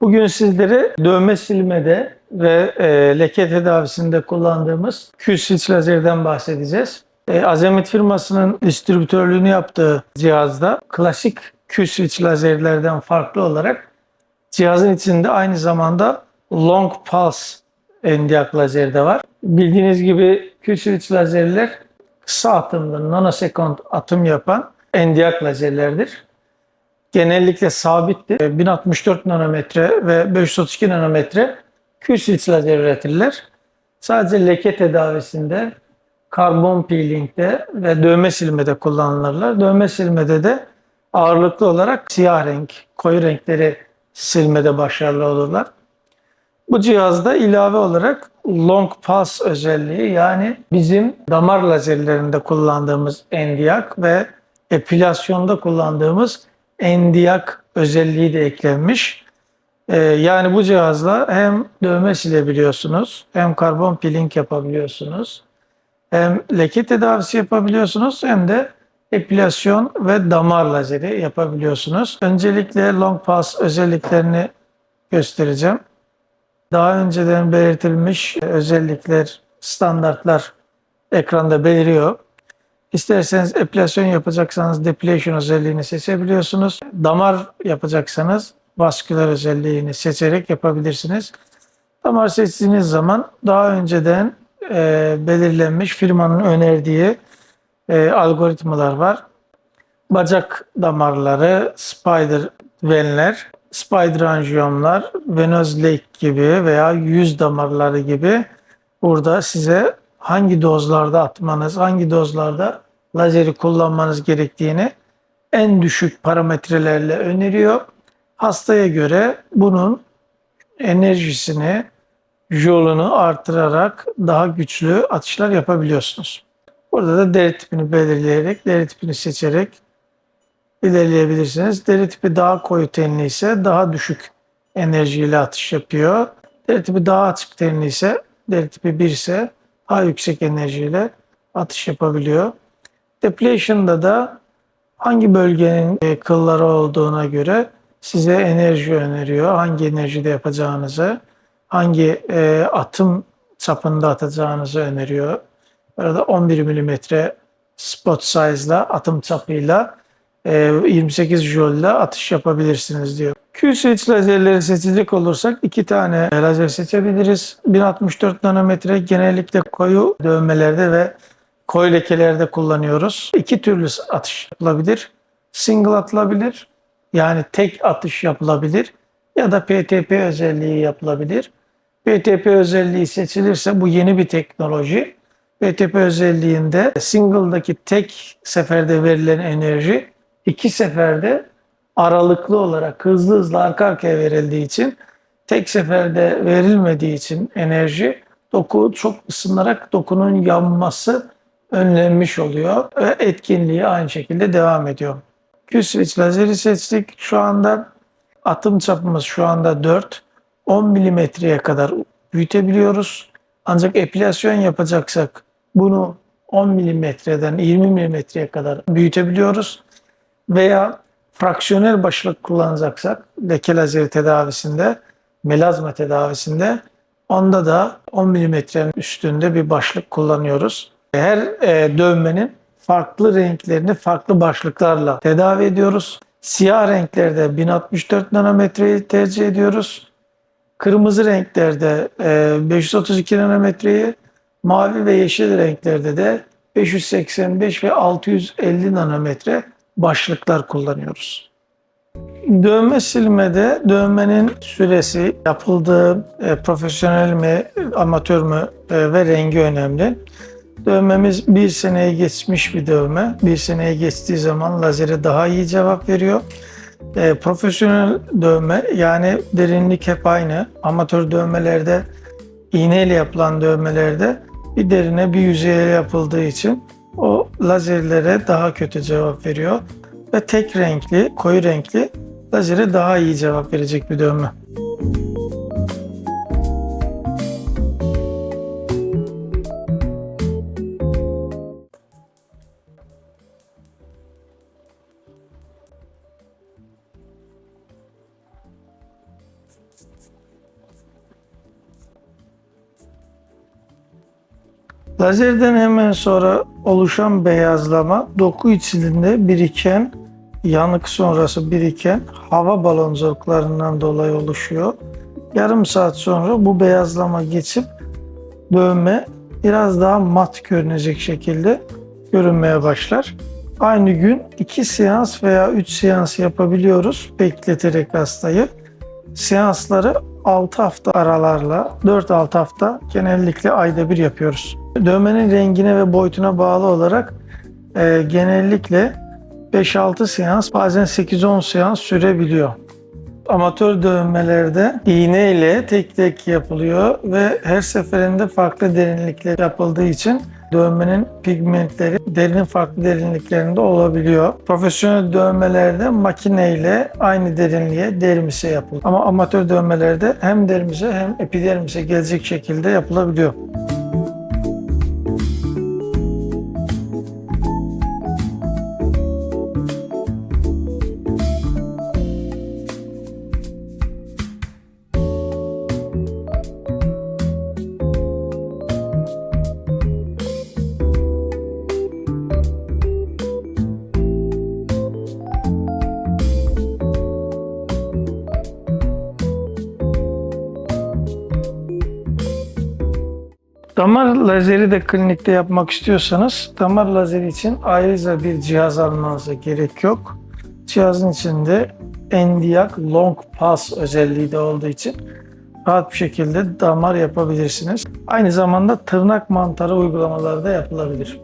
Bugün sizlere dövme silmede ve e, leke tedavisinde kullandığımız Q-Switch lazerden bahsedeceğiz. E, Azamet firmasının distribütörlüğünü yaptığı cihazda klasik Q-Switch lazerlerden farklı olarak cihazın içinde aynı zamanda long pulse endiyak lazeri de var. Bildiğiniz gibi Q-Switch lazerler kısa atımlı nanosekund atım yapan endiyak lazerlerdir genellikle sabittir. 1064 nanometre ve 532 nanometre Q-switch lazer üretirler. Sadece leke tedavisinde, karbon peelingde ve dövme silmede kullanılırlar. Dövme silmede de ağırlıklı olarak siyah renk, koyu renkleri silmede başarılı olurlar. Bu cihazda ilave olarak long pulse özelliği yani bizim damar lazerlerinde kullandığımız endiyak ve epilasyonda kullandığımız endiyak özelliği de eklenmiş. Ee, yani bu cihazla hem dövme silebiliyorsunuz, hem karbon peeling yapabiliyorsunuz, hem leke tedavisi yapabiliyorsunuz, hem de epilasyon ve damar lazeri yapabiliyorsunuz. Öncelikle long pulse özelliklerini göstereceğim. Daha önceden belirtilmiş özellikler, standartlar ekranda beliriyor. İsterseniz epilasyon yapacaksanız depilation özelliğini seçebiliyorsunuz. Damar yapacaksanız vasküler özelliğini seçerek yapabilirsiniz. Damar seçtiğiniz zaman daha önceden e, belirlenmiş firmanın önerdiği e, algoritmalar var. Bacak damarları, spider venler, spider anjiyomlar, venöz lake gibi veya yüz damarları gibi burada size hangi dozlarda atmanız, hangi dozlarda lazeri kullanmanız gerektiğini en düşük parametrelerle öneriyor. Hastaya göre bunun enerjisini, yolunu artırarak daha güçlü atışlar yapabiliyorsunuz. Burada da deri tipini belirleyerek, deri tipini seçerek ilerleyebilirsiniz. Deri tipi daha koyu tenli ise daha düşük enerjiyle atış yapıyor. Deri tipi daha açık tenli ise, deri tipi 1 ise daha yüksek enerjiyle atış yapabiliyor. Depletion'da da hangi bölgenin e, kılları olduğuna göre size enerji öneriyor. Hangi enerjide yapacağınızı, hangi e, atım çapında atacağınızı öneriyor. Burada 11 mm spot size'la, atım çapıyla 28 joule atış yapabilirsiniz diyor. Q-switch lazerleri seçecek olursak iki tane lazer seçebiliriz. 1064 nanometre genellikle koyu dövmelerde ve koyu lekelerde kullanıyoruz. İki türlü atış yapılabilir. Single atılabilir. Yani tek atış yapılabilir. Ya da PTP özelliği yapılabilir. PTP özelliği seçilirse bu yeni bir teknoloji. PTP özelliğinde single'daki tek seferde verilen enerji iki seferde aralıklı olarak hızlı hızlı arka arkaya verildiği için tek seferde verilmediği için enerji doku çok ısınarak dokunun yanması önlenmiş oluyor ve etkinliği aynı şekilde devam ediyor. Q-switch lazeri seçtik. Şu anda atım çapımız şu anda 4. 10 milimetreye kadar büyütebiliyoruz. Ancak epilasyon yapacaksak bunu 10 milimetreden 20 milimetreye kadar büyütebiliyoruz. Veya fraksiyonel başlık kullanacaksak leke lazeri tedavisinde, melazma tedavisinde onda da 10 milimetrenin üstünde bir başlık kullanıyoruz. Her e, dövmenin farklı renklerini farklı başlıklarla tedavi ediyoruz. Siyah renklerde 1064 nanometreyi tercih ediyoruz. Kırmızı renklerde e, 532 nanometreyi, mavi ve yeşil renklerde de 585 ve 650 nanometre başlıklar kullanıyoruz. Dövme silmede dövmenin süresi, yapıldığı e, profesyonel mi, amatör mü e, ve rengi önemli. Dövmemiz bir seneye geçmiş bir dövme. Bir seneye geçtiği zaman lazere daha iyi cevap veriyor. E, profesyonel dövme yani derinlik hep aynı. Amatör dövmelerde iğneyle yapılan dövmelerde bir derine bir yüzeye yapıldığı için lazerlere daha kötü cevap veriyor. Ve tek renkli, koyu renkli lazere daha iyi cevap verecek bir dövme. Lazerden hemen sonra oluşan beyazlama doku içinde biriken yanık sonrası biriken hava baloncuklarından dolayı oluşuyor. Yarım saat sonra bu beyazlama geçip dövme biraz daha mat görünecek şekilde görünmeye başlar. Aynı gün 2 seans veya 3 seans yapabiliyoruz bekleterek hastayı. Seansları 6 hafta aralarla 4-6 hafta genellikle ayda bir yapıyoruz. Dövmenin rengine ve boyutuna bağlı olarak e, genellikle 5-6 seans bazen 8-10 seans sürebiliyor. Amatör dövmelerde iğne ile tek tek yapılıyor ve her seferinde farklı derinlikle yapıldığı için dövmenin pigmentleri derinin farklı derinliklerinde olabiliyor. Profesyonel dövmelerde makine ile aynı derinliğe dermise yapılıyor. Ama amatör dövmelerde hem dermise hem epidermise gelecek şekilde yapılabiliyor. Damar lazeri de klinikte yapmak istiyorsanız damar lazeri için ayrıca bir cihaz almanıza gerek yok. Cihazın içinde Endiac Long Pass özelliği de olduğu için rahat bir şekilde damar yapabilirsiniz. Aynı zamanda tırnak mantarı uygulamaları da yapılabilir.